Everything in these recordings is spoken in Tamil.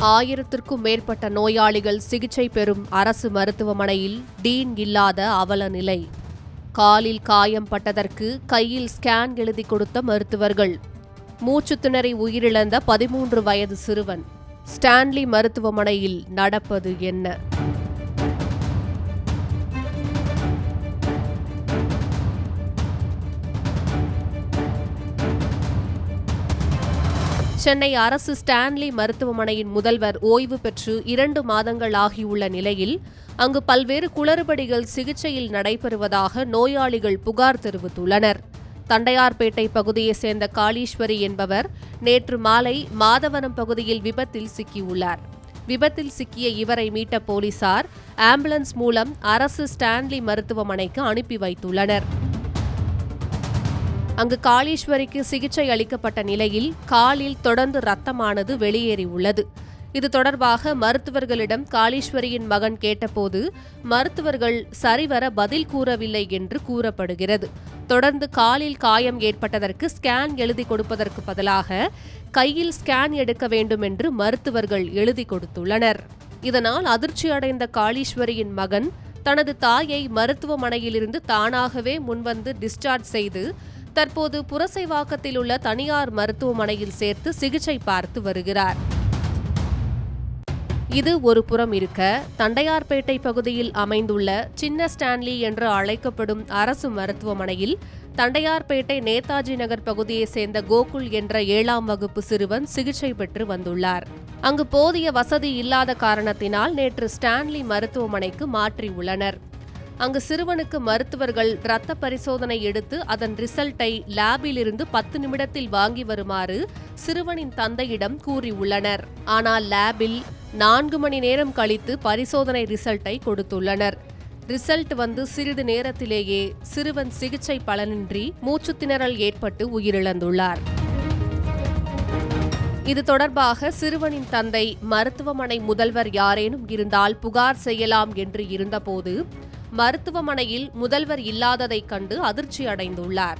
ஆயிரத்திற்கும் மேற்பட்ட நோயாளிகள் சிகிச்சை பெறும் அரசு மருத்துவமனையில் டீன் இல்லாத அவல நிலை. காலில் காயம் பட்டதற்கு கையில் ஸ்கேன் எழுதி கொடுத்த மருத்துவர்கள். மூச்சு திணறி உயிரிழந்த பதிமூன்று வயது சிறுவன். ஸ்டான்லி மருத்துவமனையில் நடப்பது என்ன? சென்னை அரசு ஸ்டான்லி மருத்துவமனையின் முதல்வர் ஓய்வு பெற்று இரண்டு மாதங்கள் ஆகியுள்ள நிலையில் அங்கு பல்வேறு குளறுபடிகள் சிகிச்சையில் நடைபெறுவதாக நோயாளிகள் புகார் தெரிவித்துள்ளனர். தண்டையார்பேட்டை பகுதியைச் சேர்ந்த காளீஸ்வரி என்பவர் நேற்று மாலை மாதவனம் பகுதியில் விபத்தில் சிக்கியுள்ளார். விபத்தில் சிக்கிய இவரை மீட்ட போலீசார் ஆம்புலன்ஸ் மூலம் அரசு ஸ்டான்லி மருத்துவமனைக்கு அனுப்பி வைத்துள்ளனர். அங்கு காளீஸ்வரிக்கு சிகிச்சை அளிக்கப்பட்ட நிலையில் காலில் தொடர்ந்து ரத்தமானது வெளியேறியுள்ளது. இது தொடர்பாக மருத்துவர்களிடம் காளீஸ்வரியின் மகன் கேட்டபோது மருத்துவர்கள் சரிவர பதில் கூறவில்லை என்று கூறப்படுகிறது. தொடர்ந்து காலில் காயம் ஏற்பட்டதற்கு ஸ்கேன் எழுதி கொடுப்பதற்கு பதிலாக கையில் ஸ்கேன் எடுக்க வேண்டும் என்று மருத்துவர்கள் எழுதி கொடுத்துள்ளனர். இதனால் அதிர்ச்சி அடைந்த காளீஸ்வரியின் மகன் தனது தாயை மருத்துவமனையிலிருந்து தானாகவே முன்வந்து டிஸ்சார்ஜ் செய்து தற்போது புரசைவாக்கத்தில் உள்ள தனியார் மருத்துவமனையில் சேர்த்து சிகிச்சை பார்த்து வருகிறார். இது ஒரு புறம் இருக்க தண்டையார்பேட்டை பகுதியில் அமைந்துள்ள சின்ன ஸ்டான்லி என்று அழைக்கப்படும் அரசு மருத்துவமனையில் தண்டையார்பேட்டை நேதாஜி நகர் பகுதியைச் சேர்ந்த கோகுல் என்ற ஏழாம் வகுப்பு சிறுவன் சிகிச்சை பெற்று வந்துள்ளார். அங்கு போதிய வசதி இல்லாத காரணத்தினால் நேற்று ஸ்டான்லி மருத்துவமனைக்கு மாற்றியுள்ளனர் அங்கு சிறுவனுக்கு மருத்துவர்கள் இரத்த பரிசோதனை எடுத்து அதன் ரிசல்ட்டை லேபில் இருந்து பத்து நிமிடத்தில் வாங்கி வருமாறு சிறுவனின் தந்தையிடம் கூறியுள்ளனர். ஆனால் லேபில் நான்கு மணி நேரம் கழித்து பரிசோதனை ரிசல்ட்டை கொடுத்துள்ளனர். ரிசல்ட் வந்து சிறிது நேரத்திலேயே சிறுவன் சிகிச்சை பலனின்றி மூச்சுத்திணறல் ஏற்பட்டு உயிரிழந்துள்ளார். இது தொடர்பாக சிறுவனின் தந்தை மருத்துவமனை முதல்வர் யாரேனும் இருந்தால் புகார் செய்யலாம் என்று இருந்தபோது மருத்துவமனையில் முதல்வர் இல்லாததைக் கண்டு அதிர்ச்சி அடைந்துள்ளார்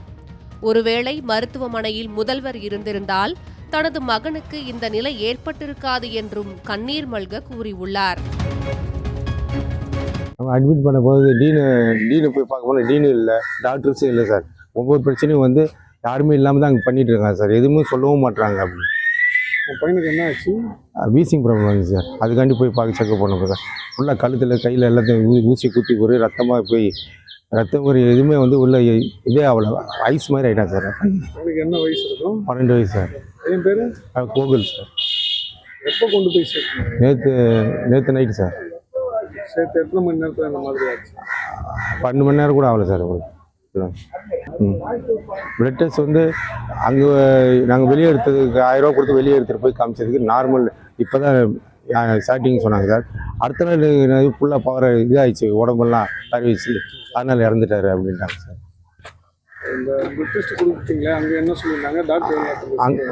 ஒருவேளை மருத்துவமனையில் முதல்வர் இருந்திருந்தால் தனது மகனுக்கு இந்த நிலை ஏற்பட்டிருக்காது என்றும் கண்ணீர் மல்க கூறியுள்ளார். நம்ம அட்மிட் பண்ண போது டீனு டீனு போய் பார்க்க போனால் டீனு இல்லை டாக்டர்ஸும் இல்லை சார். ஒவ்வொரு பிரச்சனையும் வந்து யாருமே இல்லாமல் தான் அங்கே பண்ணிட்டு இருக்காங்க சார். எதுவுமே சொல்லவும் மாட்றாங்க அப்படின்னு. பையனுக்கு என்ன ஆச்சு? வீசிங் ப்ராப்ளம் வந்து சார். அதுக்காண்டி போய் பார்க்க செக்அப் பண்ண சார். ஃபுல்லாக கழுத்தில் கையில் எல்லாத்தையும் ஊசி குத்தி ஒரு ரத்தமாக போய் ரத்தம் ஒரு எதுவுமே வந்து உள்ள இதே ஆகல. ஐஸ் மாதிரி ஆகிட்டான் சார். பையனுக்கு என்ன வயசு இருக்கும்? பன்னெண்டு வயசு சார். என் பேர்? கோகுல் சார். எப்போ கொண்டு போய் சேர்க்கணும் நேற்று நேற்று நைட்டு சார். சேர்த்து எத்தனை மணி நேரத்தில் இந்த மாதிரி ஆச்சு? பன்னெண்டு மணி நேரம் கூட ஆகல சார் உங்களுக்கு. ம். பிளட் டெஸ்ட் வந்து அங்கே நாங்கள் வெளியே எடுத்ததுக்கு ஆயிரம் ரூபா கொடுத்து வெளியே எடுத்துகிட்டு போய் காமிச்சதுக்கு நார்மல் இப்போ தான் ஸ்டார்டிங் சொன்னாங்க சார். அடுத்த நாள் ஃபுல்லாக பவர் இதாகிடுச்சு உடம்பெல்லாம் அறிவிச்சு அதனால் இறந்துட்டாரு அப்படின்ட்டாங்க சார்.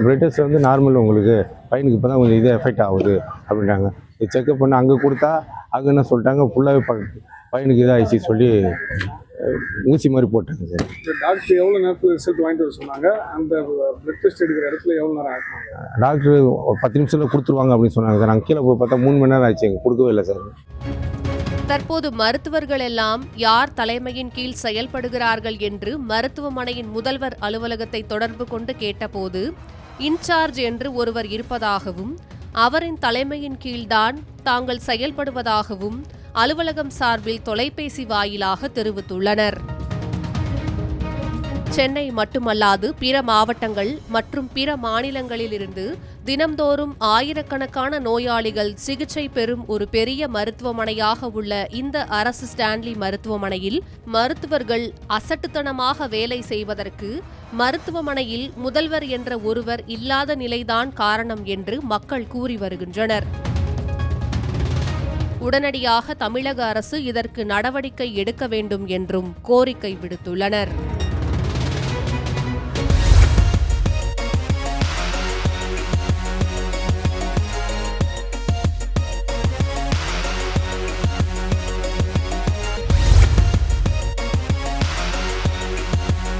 பிளட் டெஸ்ட் வந்து நார்மல் உங்களுக்கு. பையனுக்கு இப்போ தான் கொஞ்சம் இது எஃபெக்ட் ஆகுது அப்படின்ட்டாங்க. செக்அப் பண்ண அங்கே கொடுத்தா அங்கே என்ன சொல்லிட்டாங்க? ஃபுல்லாகவே பையனுக்கு இதாகிடுச்சு சொல்லி ஊசி மாதிரி போட்டாங்க சார். டாக்டர் எவ்வளோ நேரத்தில் ரிசல்ட் வாங்கிட்டு வர சொன்னாங்க? அந்த பிளட் டெஸ்ட் எடுக்கிற இடத்துல எவ்வளோ நேரம் ஆகினாங்க டாக்டர் பத்து நிமிஷத்தில் கொடுத்துருவாங்க அப்படின்னு சொன்னாங்க சார். நாங்கள் கீழே போய் பார்த்தா மூணு மணி நேரம் ஆச்சு எங்க கொடுக்கவே இல்லை சார். தற்போது மருத்துவர்கள் எல்லாம் யார் தலைமையின் கீழ் செயல்படுகிறார்கள் என்று மருத்துவமனையின் முதல்வர் அலுவலகத்தை தொடர்பு கொண்டு கேட்டபோது இன்சார்ஜ் என்று ஒருவர் இருப்பதாகவும் அவரின் தலைமையின் கீழ்தான் தாங்கள் செயல்படுவதாகவும் அலுவலகம் சார்பில் தொலைபேசி வாயிலாக தெரிவித்துள்ளனர். சென்னை மட்டுமல்லாது பிற மாவட்டங்கள் மற்றும் பிற மாநிலங்களிலிருந்து தினம்தோறும் ஆயிரக்கணக்கான நோயாளிகள் சிகிச்சை பெறும் ஒரு பெரிய மருத்துவமனையாக உள்ள இந்த அரசு ஸ்டான்லி மருத்துவமனையில் மருத்துவர்கள் அசட்டுத்தனமாக வேலை செய்வதற்கு மருத்துவமனையில் முதல்வர் என்ற ஒருவர் இல்லாத நிலைதான் காரணம் என்று மக்கள் கூறி வருகின்றனர். உடனடியாக தமிழக அரசு இதற்கு நடவடிக்கை எடுக்க வேண்டும் என்றும் கோரிக்கை விடுத்துள்ளனர்.